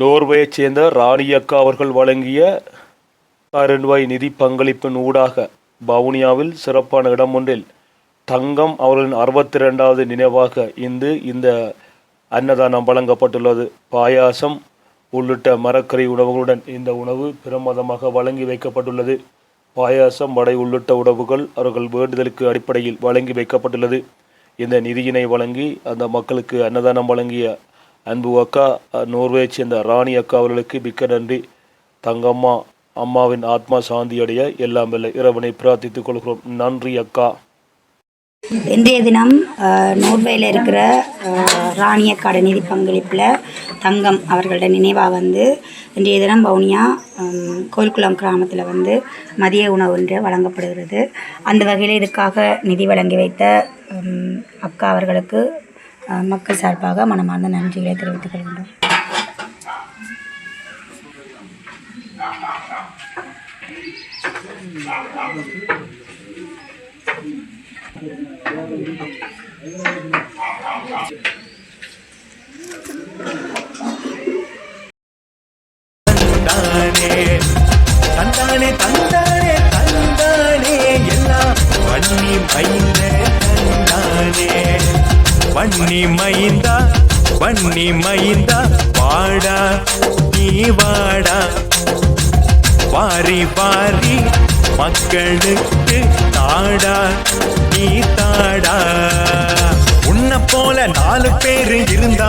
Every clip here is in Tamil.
நோர்வேயைச் சேர்ந்த ராணி அக்கா அவர்கள் வழங்கிய ஆயிரம் நிதி பங்களிப்பின் ஊடாக பவுனியாவில் சிறப்பான இடம் ஒன்றில் தங்கம் அவர்களின் அறுபத்தி ரெண்டாவது நினைவாக இன்று இந்த அன்னதானம் வழங்கப்பட்டுள்ளது. பாயாசம் உள்ளிட்ட மரக்கறி உணவுகளுடன் இந்த உணவு பிரமாதமாக வழங்கி வைக்கப்பட்டுள்ளது. பாயாசம் வடை உள்ளிட்ட உணவுகள் அவர்கள் வேண்டுதலுக்கு அடிப்படையில் வழங்கி வைக்கப்பட்டுள்ளது. இந்த நிதியினை வழங்கி அந்த மக்களுக்கு அன்னதானம் வழங்கிய அன்பு அக்கா நோர்வே சேர்ந்த ராணி அக்கா அவர்களுக்கு மிக்க நன்றி. தங்கம்மா அம்மாவின் ஆத்மா சாந்தியடைய எல்லாம் வல்ல இறைவனை பிரார்த்தித்துக் கொள்கிறோம். நன்றி அக்கா. இன்றைய தினம் நோர்வேயில் இருக்கிற ராணிய ராணியக்காடு நிதி பங்களிப்பில் தங்கம் அவர்களோட நினைவாக வந்து இன்றைய தினம் வவுனியா கோல்குளம் கோயில்குளம் கிராமத்தில் வந்து மதிய உணவு ஒன்று வழங்கப்படுகிறது. அந்த வகையில் இதுக்காக நிதி வழங்கி வைத்த அக்கா அவர்களுக்கு மக்கள் சார்பாக மனமார்ந்த நன்றிகளை தெரிவித்துக் கொள்கின்றோம். தந்தானே தந்தானே தந்தானே தந்தானே எல்லாம் வன்னி மைந்த தந்தானே. வன்னி மைந்தா வன்னி மைந்தா வாடா நீ வாடா. வாரி வாரி மக்களுக்கு தாடா நீ தாடா. உன்ன போல நாலு பேரு இருந்தா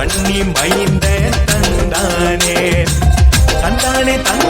பண்ணி மைந்த தந்தானே. தந்தானே தந்த